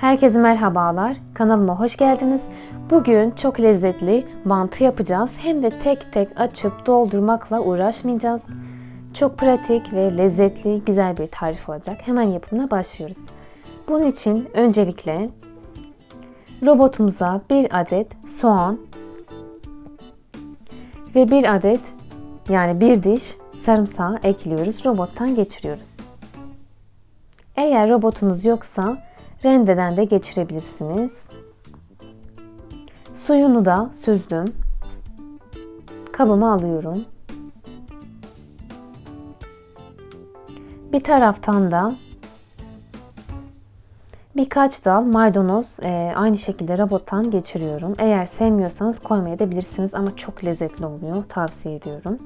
Herkese merhabalar. Kanalıma hoş geldiniz. Bugün çok lezzetli mantı yapacağız. Hem de tek tek açıp doldurmakla uğraşmayacağız. Çok pratik ve lezzetli, güzel bir tarif olacak. Hemen yapımına başlıyoruz. Bunun için öncelikle robotumuza bir adet soğan ve bir adet yani bir diş sarımsağı ekliyoruz. Robottan geçiriyoruz. Eğer robotunuz yoksa rendeden de geçirebilirsiniz. Suyunu da süzdüm. Kabıma alıyorum. Bir taraftan da birkaç dal maydanoz e, aynı şekilde robottan geçiriyorum. Eğer sevmiyorsanız koymayabilirsiniz ama çok lezzetli oluyor. Tavsiye ediyorum.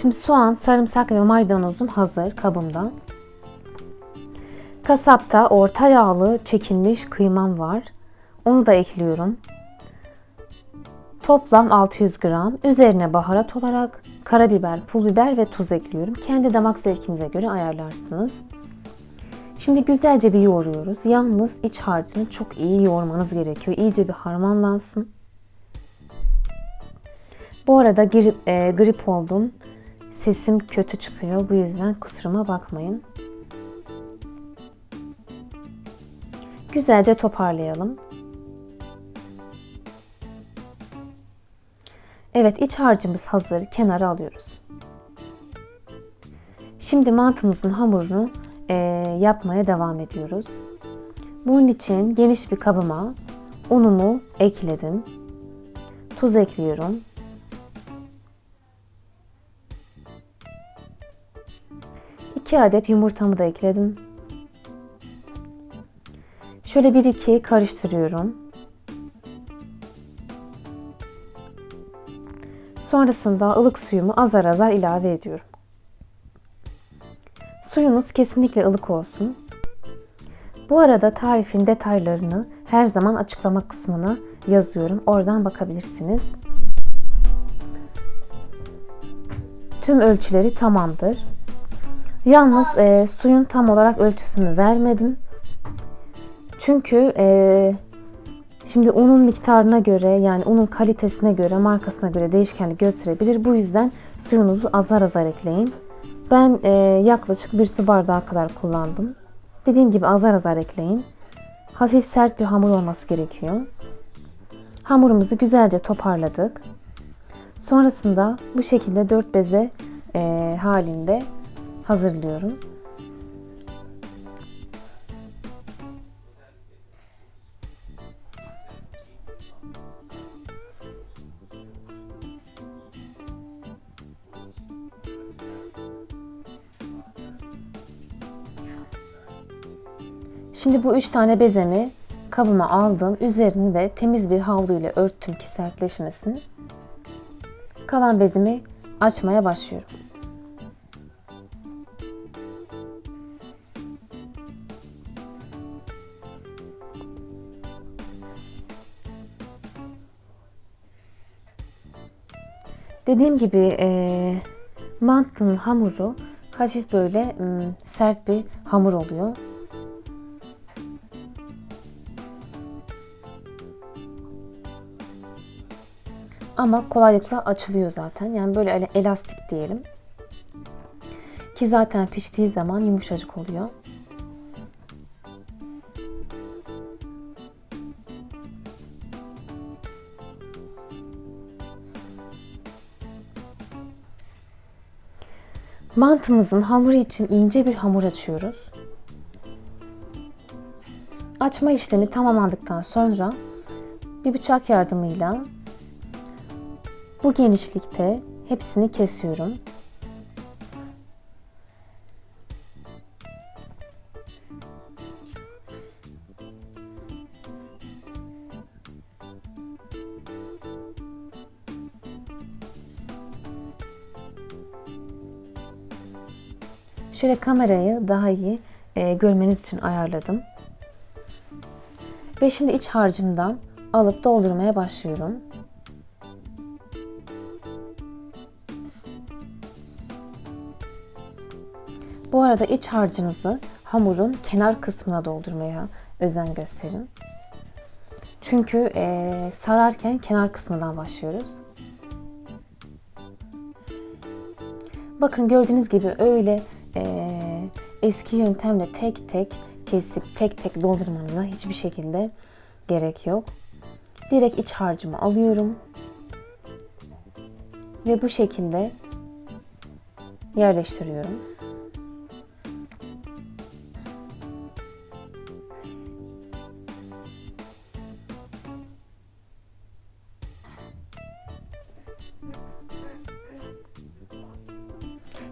Şimdi soğan, sarımsak ve maydanozum hazır kabımda. Kasapta orta yağlı çekilmiş kıymam var. Onu da ekliyorum. Toplam 600 gram. Üzerine baharat olarak karabiber, pul biber ve tuz ekliyorum. Kendi damak zevkinize göre ayarlarsınız. Şimdi güzelce bir yoğuruyoruz. Yalnız iç harcını çok iyi yoğurmanız gerekiyor. İyice bir harmanlansın. Bu arada grip, e, grip oldum. Sesim kötü çıkıyor. Bu yüzden kusuruma bakmayın. Güzelce toparlayalım. Evet iç harcımız hazır. Kenara alıyoruz. Şimdi mantımızın hamurunu e, yapmaya devam ediyoruz. Bunun için geniş bir kabıma unumu ekledim. Tuz ekliyorum. İki adet yumurtamı da ekledim. Şöyle bir iki karıştırıyorum. Sonrasında ılık suyumu azar azar ilave ediyorum. Suyunuz kesinlikle ılık olsun. Bu arada tarifin detaylarını her zaman açıklama kısmına yazıyorum. Oradan bakabilirsiniz. Tüm ölçüleri tamamdır. Yalnız e, suyun tam olarak ölçüsünü vermedim. Çünkü e, şimdi unun miktarına göre yani unun kalitesine göre markasına göre değişkenlik gösterebilir. Bu yüzden suyunuzu azar azar ekleyin. Ben e, yaklaşık bir su bardağı kadar kullandım. Dediğim gibi azar azar ekleyin. Hafif sert bir hamur olması gerekiyor. Hamurumuzu güzelce toparladık. Sonrasında bu şekilde dört beze e, halinde hazırlıyorum. Şimdi bu üç tane bezemi kabıma aldım. Üzerini de temiz bir havlu ile örttüm ki sertleşmesin. Kalan bezimi açmaya başlıyorum. Dediğim gibi e, mantının hamuru hafif böyle m, sert bir hamur oluyor. Ama kolaylıkla açılıyor zaten. Yani böyle elastik diyelim. Ki zaten piştiği zaman yumuşacık oluyor. Mantımızın hamuru için ince bir hamur açıyoruz. Açma işlemi tamamlandıktan sonra bir bıçak yardımıyla bu genişlikte hepsini kesiyorum. Şöyle kamerayı daha iyi e, görmeniz için ayarladım. Ve şimdi iç harcımdan alıp doldurmaya başlıyorum. Bu arada iç harcınızı hamurun kenar kısmına doldurmaya özen gösterin. Çünkü e, sararken kenar kısmından başlıyoruz. Bakın gördüğünüz gibi öyle e, eski yöntemle tek tek kesip tek tek doldurmanıza hiçbir şekilde gerek yok. Direkt iç harcımı alıyorum. Ve bu şekilde yerleştiriyorum.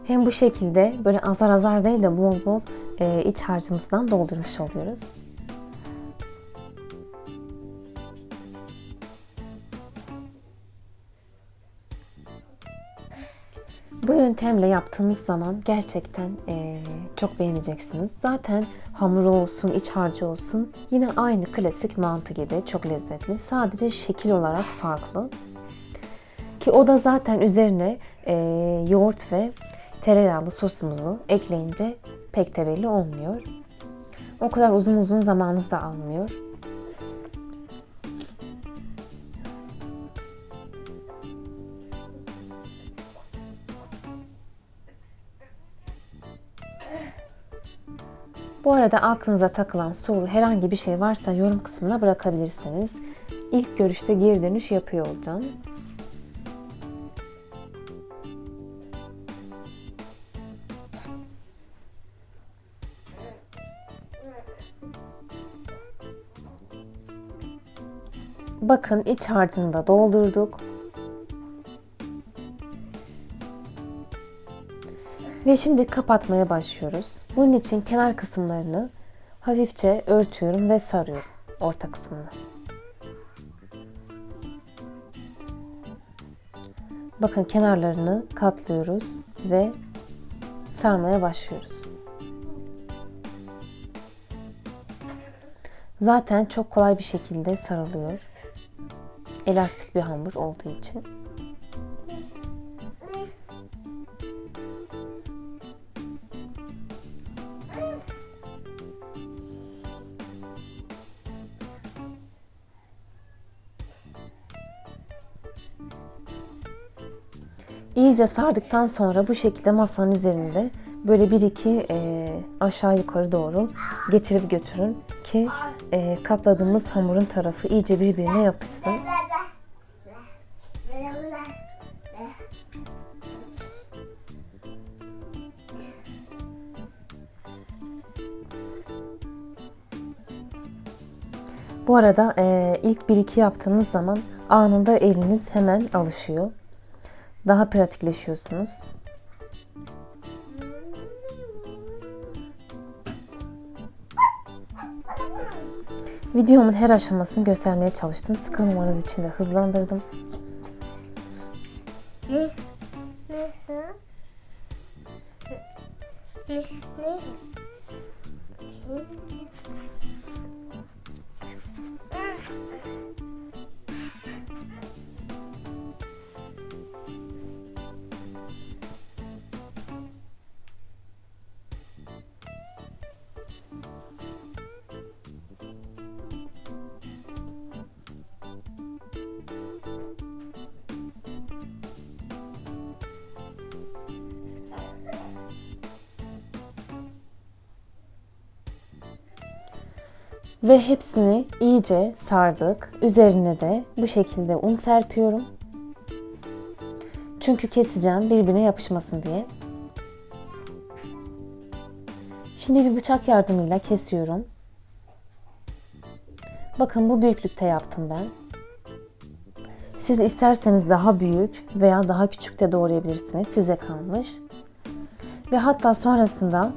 Hem bu şekilde böyle azar azar değil de bol bol e, iç harcımızdan doldurmuş oluyoruz. Bu yöntemle yaptığınız zaman gerçekten e, çok beğeneceksiniz. Zaten hamuru olsun, iç harcı olsun yine aynı klasik mantı gibi çok lezzetli. Sadece şekil olarak farklı. Ki o da zaten üzerine e, yoğurt ve tereyağlı sosumuzu ekleyince pek de belli olmuyor. O kadar uzun uzun zamanınız da almıyor. Bu arada aklınıza takılan soru herhangi bir şey varsa yorum kısmına bırakabilirsiniz. İlk görüşte geri dönüş yapıyor olacağım. Bakın iç harcını da doldurduk. Ve şimdi kapatmaya başlıyoruz. Bunun için kenar kısımlarını hafifçe örtüyorum ve sarıyorum orta kısmını. Bakın kenarlarını katlıyoruz ve sarmaya başlıyoruz. Zaten çok kolay bir şekilde sarılıyor. Elastik bir hamur olduğu için. İyice sardıktan sonra bu şekilde masanın üzerinde böyle bir iki e, aşağı yukarı doğru getirip götürün ki e, katladığımız hamurun tarafı iyice birbirine yapışsın. Bu arada e, ilk 1-2 yaptığınız zaman anında eliniz hemen alışıyor. Daha pratikleşiyorsunuz. Videomun her aşamasını göstermeye çalıştım. Sıkılmamanız için de hızlandırdım. Ve hepsini iyice sardık. Üzerine de bu şekilde un serpiyorum. Çünkü keseceğim birbirine yapışmasın diye. Şimdi bir bıçak yardımıyla kesiyorum. Bakın bu büyüklükte yaptım ben. Siz isterseniz daha büyük veya daha küçük de doğrayabilirsiniz. Size kalmış. Ve hatta sonrasında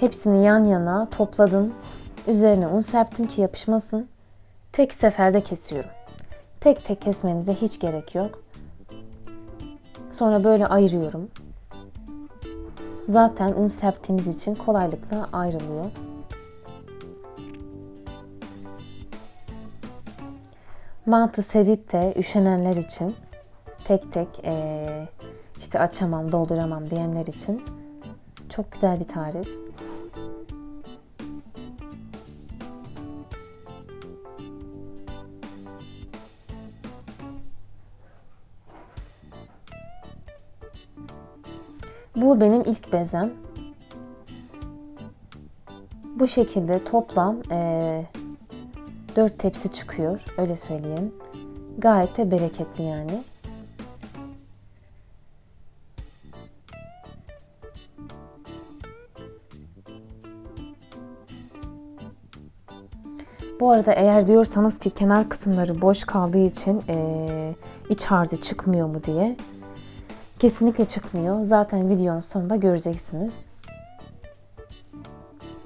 hepsini yan yana topladım. Üzerine un serptim ki yapışmasın. Tek seferde kesiyorum. Tek tek kesmenize hiç gerek yok. Sonra böyle ayırıyorum. Zaten un serptiğimiz için kolaylıkla ayrılıyor. Mantı sevip de üşenenler için tek tek ee, işte açamam, dolduramam diyenler için çok güzel bir tarif. Bu benim ilk bezem. Bu şekilde toplam eee 4 tepsi çıkıyor. Öyle söyleyeyim. Gayet de bereketli yani. Bu arada eğer diyorsanız ki kenar kısımları boş kaldığı için eee, iç harcı çıkmıyor mu diye. Kesinlikle çıkmıyor. Zaten videonun sonunda göreceksiniz.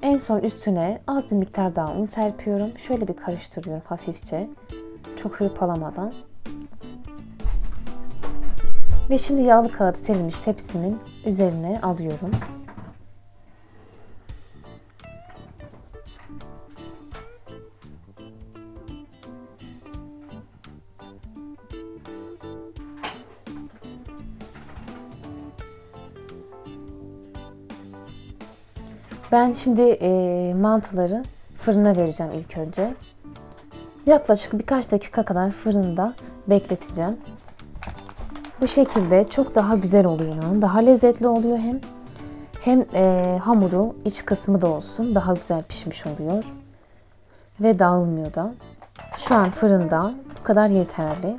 En son üstüne az bir miktar daha un serpiyorum. Şöyle bir karıştırıyorum hafifçe. Çok hırpalamadan. Ve şimdi yağlı kağıt serilmiş tepsimin üzerine alıyorum. Ben şimdi e, mantıları fırına vereceğim ilk önce. Yaklaşık birkaç dakika kadar fırında bekleteceğim. Bu şekilde çok daha güzel oluyor inanın. Daha lezzetli oluyor hem. Hem e, hamuru iç kısmı da olsun daha güzel pişmiş oluyor. Ve dağılmıyor da. Şu an fırında bu kadar yeterli.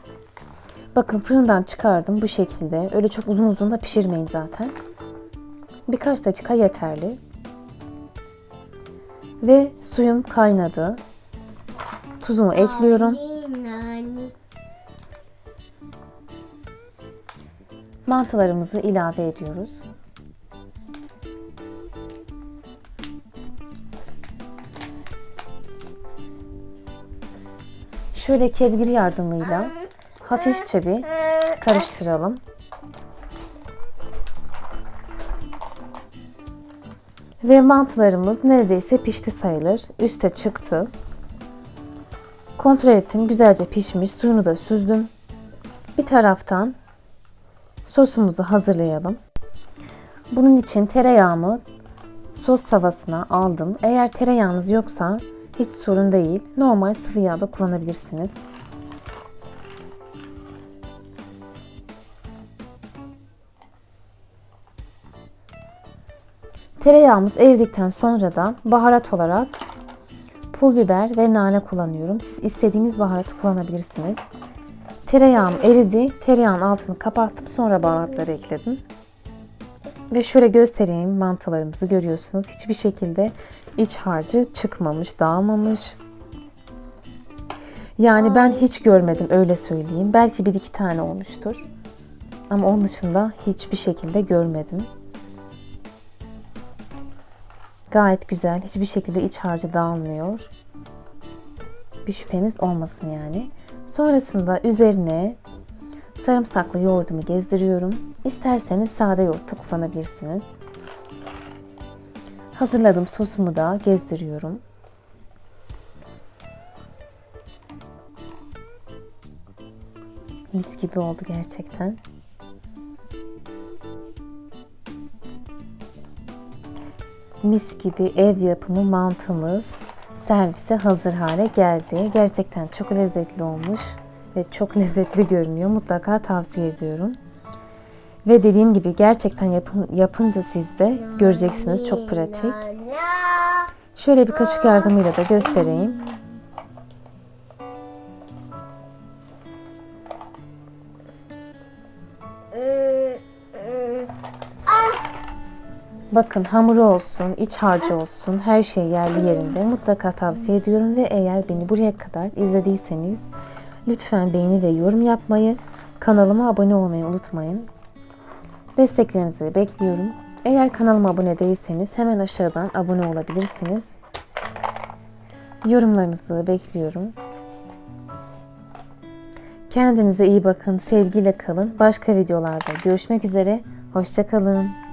Bakın fırından çıkardım bu şekilde. Öyle çok uzun uzun da pişirmeyin zaten. Birkaç dakika yeterli. Ve suyum kaynadı. Tuzumu ekliyorum. Mantılarımızı ilave ediyoruz. Şöyle kevgir yardımıyla hafifçe bir karıştıralım. Ve mantılarımız neredeyse pişti sayılır. Üste çıktı. Kontrol ettim. Güzelce pişmiş. Suyunu da süzdüm. Bir taraftan sosumuzu hazırlayalım. Bunun için tereyağımı sos tavasına aldım. Eğer tereyağınız yoksa hiç sorun değil. Normal sıvı yağ da kullanabilirsiniz. Tereyağımız eridikten sonra da baharat olarak pul biber ve nane kullanıyorum. Siz istediğiniz baharatı kullanabilirsiniz. Tereyağım eridi. Tereyağın altını kapattım. Sonra baharatları ekledim. Ve şöyle göstereyim mantılarımızı görüyorsunuz. Hiçbir şekilde iç harcı çıkmamış, dağılmamış. Yani ben hiç görmedim öyle söyleyeyim. Belki bir iki tane olmuştur. Ama onun dışında hiçbir şekilde görmedim. Gayet güzel. Hiçbir şekilde iç harcı dağılmıyor. Bir şüpheniz olmasın yani. Sonrasında üzerine sarımsaklı yoğurdumu gezdiriyorum. İsterseniz sade yoğurt da kullanabilirsiniz. Hazırladığım sosumu da gezdiriyorum. Mis gibi oldu gerçekten. Mis gibi ev yapımı mantımız servise hazır hale geldi. Gerçekten çok lezzetli olmuş ve çok lezzetli görünüyor. Mutlaka tavsiye ediyorum. Ve dediğim gibi gerçekten yapın, yapınca siz de göreceksiniz çok pratik. Şöyle bir kaşık yardımıyla da göstereyim. Bakın hamuru olsun, iç harcı olsun her şey yerli yerinde. Mutlaka tavsiye ediyorum ve eğer beni buraya kadar izlediyseniz lütfen beğeni ve yorum yapmayı, kanalıma abone olmayı unutmayın. Desteklerinizi bekliyorum. Eğer kanalıma abone değilseniz hemen aşağıdan abone olabilirsiniz. Yorumlarınızı bekliyorum. Kendinize iyi bakın, sevgiyle kalın. Başka videolarda görüşmek üzere. Hoşçakalın.